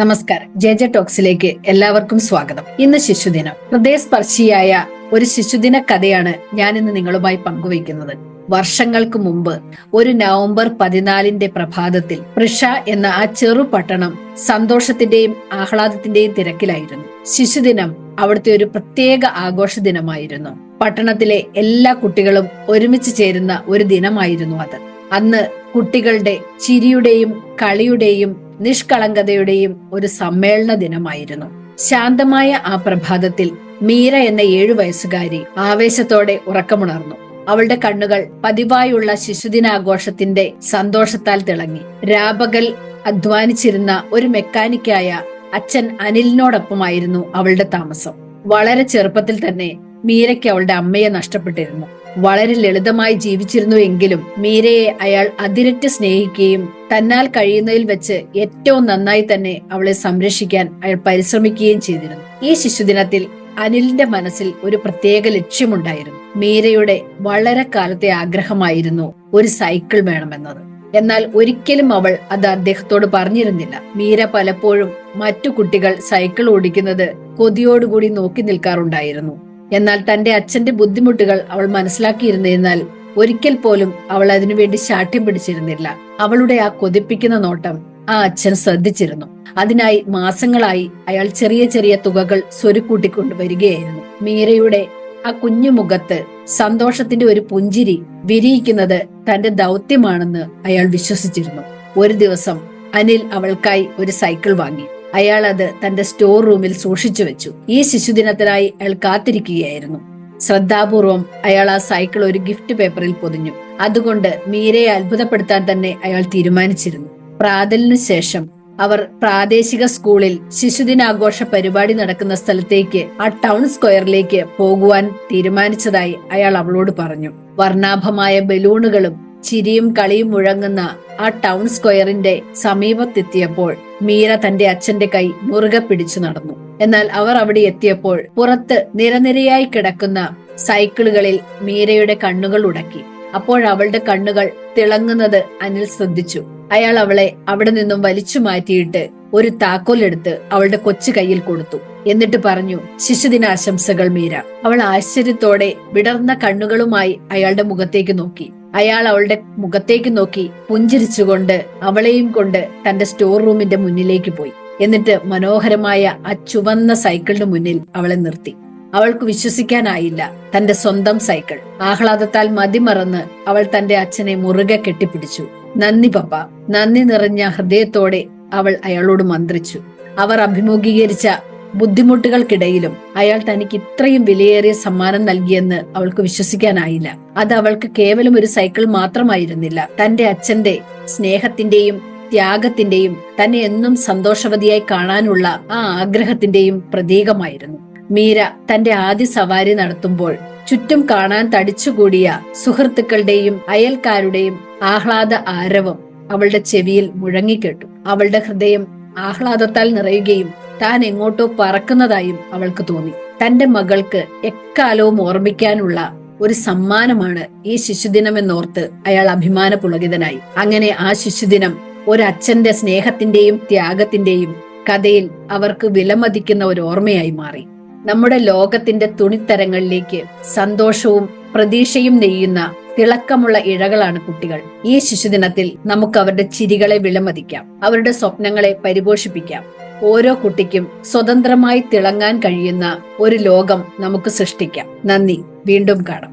നമസ്കാരം. J J ടോക്സിലേക്ക് എല്ലാവർക്കും സ്വാഗതം. ഇന്ന് ശിശുദിനം. ഹൃദയസ്പർശിയായ ഒരു ശിശുദിന കഥയാണ് ഞാൻ ഇന്ന് നിങ്ങളുമായി പങ്കുവയ്ക്കുന്നത്. വർഷങ്ങൾക്ക് മുമ്പ് ഒരു നവംബർ പതിനാലിന്റെ പ്രഭാതത്തിൽ പ്രിഷ എന്ന ആ ചെറു പട്ടണം സന്തോഷത്തിന്റെയും ആഹ്ലാദത്തിന്റെയും തിരക്കിലായിരുന്നു. ശിശുദിനം അവിടുത്തെ ഒരു പ്രത്യേക ആഘോഷ ദിനമായിരുന്നു പട്ടണത്തിലെ എല്ലാ കുട്ടികളും ഒരുമിച്ച് ചേരുന്ന ഒരു ദിനമായിരുന്നു അത്. അന്ന് കുട്ടികളുടെ ചിരിയുടെയും കളിയുടെയും നിഷ്കളങ്കതയുടെയും ഒരു സമ്മേളന ദിനമായിരുന്നു. ശാന്തമായ ആ പ്രഭാതത്തിൽ മീര എന്ന ഏഴു വയസ്സുകാരി ആവേശത്തോടെ ഉറക്കമുണർന്നു. അവളുടെ കണ്ണുകൾ പതിവായുള്ള ശിശുദിനാഘോഷത്തിന്റെ സന്തോഷത്താൽ തിളങ്ങി. രാപകൽ അധ്വാനിച്ചിരുന്ന ഒരു മെക്കാനിക്കായ അച്ഛൻ അനിലിനോടൊപ്പമായിരുന്നു അവളുടെ താമസം. വളരെ ചെറുപ്പത്തിൽ തന്നെ മീരയ്ക്ക് അവളുടെ അമ്മയെ നഷ്ടപ്പെട്ടിരുന്നു. വളരെ ലളിതമായി ജീവിച്ചിരുന്നു എങ്കിലും മീരയെ അയാൾ അതിരറ്റ് സ്നേഹിക്കുകയും തന്നാൽ കഴിയുന്നതിൽ വെച്ച് ഏറ്റവും നന്നായി തന്നെ അവളെ സംരക്ഷിക്കാൻ അയാൾ പരിശ്രമിക്കുകയും ചെയ്തിരുന്നു. ഈ ശിശുദിനത്തിൽ അനിലിന്റെ മനസ്സിൽ ഒരു പ്രത്യേക ലക്ഷ്യമുണ്ടായിരുന്നു. മീരയുടെ വളരെ കാലത്തെ ആഗ്രഹമായിരുന്നു ഒരു സൈക്കിൾ വേണമെന്നത്. എന്നാൽ ഒരിക്കലും അവൾ അത് അദ്ദേഹത്തോട് പറഞ്ഞിരുന്നില്ല. മീര പലപ്പോഴും മറ്റു കുട്ടികൾ സൈക്കിൾ ഓടിക്കുന്നത് കൊതിയോടുകൂടി നോക്കി നിൽക്കാറുണ്ടായിരുന്നു. എന്നാൽ തന്റെ അച്ഛന്റെ ബുദ്ധിമുട്ടുകൾ അവൾ മനസ്സിലാക്കിയിരുന്നതിനാൽ ഒരിക്കൽ പോലും അവൾ അതിനുവേണ്ടി ശാഠ്യം പിടിച്ചിരുന്നില്ല. അവളുടെ ആ കൊതിപ്പിക്കുന്ന നോട്ടം ആ അച്ഛൻ ശ്രദ്ധിച്ചിരുന്നു. അതിനായി മാസങ്ങളായി അയാൾ ചെറിയ ചെറിയ തുകകൾ സ്വരുക്കൂട്ടിക്കൊണ്ടുവരികയായിരുന്നു മീരയുടെ ആ കുഞ്ഞു മുഖത്ത് സന്തോഷത്തിന്റെ ഒരു പുഞ്ചിരി വിരിയിക്കുന്നത് തന്റെ ദൗത്യമാണെന്ന് അയാൾ വിശ്വസിച്ചിരുന്നു. ഒരു ദിവസം അനിൽ അവൾക്കായി ഒരു സൈക്കിൾ വാങ്ങി. അയാൾ അത് തന്റെ സ്റ്റോർ റൂമിൽ സൂക്ഷിച്ചു വെച്ചു. ഈ ശിശുദിനത്തിനായി അയാൾ കാത്തിരിക്കുകയായിരുന്നു. ശ്രദ്ധാപൂർവം അയാൾ ആ സൈക്കിൾ ഒരു ഗിഫ്റ്റ് പേപ്പറിൽ പൊതിഞ്ഞു. അതുകൊണ്ട് മീരയെ അത്ഭുതപ്പെടുത്താൻ തന്നെ അയാൾ തീരുമാനിച്ചിരുന്നു. പ്രാതലിനു ശേഷം അവർ പ്രാദേശിക സ്കൂളിൽ ശിശുദിനാഘോഷ പരിപാടി നടക്കുന്ന സ്ഥലത്തേക്ക് ആ ടൗൺ സ്ക്വയറിലേക്ക് പോകുവാൻ തീരുമാനിച്ചതായി അയാൾ അവളോട് പറഞ്ഞു. വർണാഭമായ ബലൂണുകളും ചിരിയും കളിയും മുഴങ്ങുന്ന ആ ടൗൺ സ്ക്വയറിന്റെ സമീപത്തെത്തിയപ്പോൾ മീര തന്റെ അച്ഛന്റെ കൈ മുറുകെ പിടിച്ചു നടന്നു. എന്നാൽ അവർ അവിടെ എത്തിയപ്പോൾ പുറത്ത് നിരനിരയായി കിടക്കുന്ന സൈക്കിളുകളിൽ മീരയുടെ കണ്ണുകൾ ഉടക്കി. അപ്പോൾ അവളുടെ കണ്ണുകൾ തിളങ്ങുന്നത് അനിൽ ശ്രദ്ധിച്ചു. അയാൾ അവളെ അവിടെ നിന്നും വലിച്ചു മാറ്റിയിട്ട് ഒരു താക്കോലെടുത്ത് അവളുടെ കൊച്ചു കയ്യിൽ കൊടുത്തു. എന്നിട്ട് പറഞ്ഞു ശിശുദിനാശംസകൾ മീര. അവൾ ആശ്ചര്യത്തോടെ വിടർന്ന കണ്ണുകളുമായി അയാളുടെ മുഖത്തേക്ക് നോക്കി. അയാൾ അവളുടെ മുഖത്തേക്ക് നോക്കി പുഞ്ചിരിച്ചുകൊണ്ട് അവളെയും കൊണ്ട് തന്റെ സ്റ്റോർ റൂമിന്റെ മുന്നിലേക്ക് പോയി. എന്നിട്ട് മനോഹരമായ ആ ചുവന്ന സൈക്കിളിന് മുന്നിൽ അവളെ നിർത്തി. അവൾക്ക് വിശ്വസിക്കാനായില്ല തന്റെ സ്വന്തം സൈക്കിൾ. ആഹ്ലാദത്താൽ മതിമറന്ന് അവൾ തന്റെ അച്ഛനെ മുറുകെ കെട്ടിപ്പിടിച്ചു. നന്ദി പപ്പ. നന്ദി നിറഞ്ഞ ഹൃദയത്തോടെ അവൾ അയാളോട് മന്ത്രിച്ചു. അവർ അഭിമുഖീകരിച്ച ബുദ്ധിമുട്ടുകൾക്കിടയിലും അയാൾ തനിക്ക് ഇത്രയും വിലയേറിയ സമ്മാനം നൽകിയെന്ന് അവൾക്ക് വിശ്വസിക്കാനായില്ല. അത് അവൾക്ക് കേവലം ഒരു സൈക്കിൾ മാത്രമായിരുന്നില്ല. തന്റെ അച്ഛന്റെ സ്നേഹത്തിന്റെയും ത്യാഗത്തിന്റെയും തന്നെ എന്നും സന്തോഷവതിയായി കാണാനുള്ള ആ ആഗ്രഹത്തിന്റെയും പ്രതീകമായിരുന്നു. മീര തന്റെ ആദ്യ സവാരി നടത്തുമ്പോൾ ചുറ്റും കാണാൻ തടിച്ചുകൂടിയ സുഹൃത്തുക്കളുടെയും അയൽക്കാരുടെയും ആഹ്ലാദ ആരവം അവളുടെ ചെവിയിൽ മുഴങ്ങിക്കേട്ടു. അവളുടെ ഹൃദയം ആഹ്ലാദത്താൽ നിറയുകയും താൻ എങ്ങോട്ടോ പറക്കുന്നതായും അവൾക്ക് തോന്നി. തന്റെ മകൾക്ക് എക്കാലവും ഓർമ്മിക്കാനുള്ള ഒരു സമ്മാനമാണ് ഈ ശിശുദിനം എന്നോർത്ത് അയാൾ അഭിമാന പുളകിതനായി അങ്ങനെ ആ ശിശുദിനം ഒരു അച്ഛന്റെ സ്നേഹത്തിന്റെയും ത്യാഗത്തിന്റെയും കഥയിൽ അവർക്ക് വിലമതിക്കുന്ന ഒരു ഓർമ്മയായി മാറി. നമ്മുടെ ലോകത്തിന്റെ തുണിത്തരങ്ങളിലേക്ക് സന്തോഷവും പ്രതീക്ഷയും നെയ്യുന്ന തിളക്കമുള്ള ഇഴകളാണ് കുട്ടികൾ. ഈ ശിശുദിനത്തിൽ നമുക്ക് അവരുടെ ചിരികളെ വിലമതിക്കാം. അവരുടെ സ്വപ്നങ്ങളെ പരിപോഷിപ്പിക്കാം. ഓരോ കുട്ടിക്കും സ്വതന്ത്രമായി തിളങ്ങാൻ കഴിയുന്ന ഒരു ലോകം നമുക്ക് സൃഷ്ടിക്കാം. നന്ദി. വീണ്ടും കാണാം.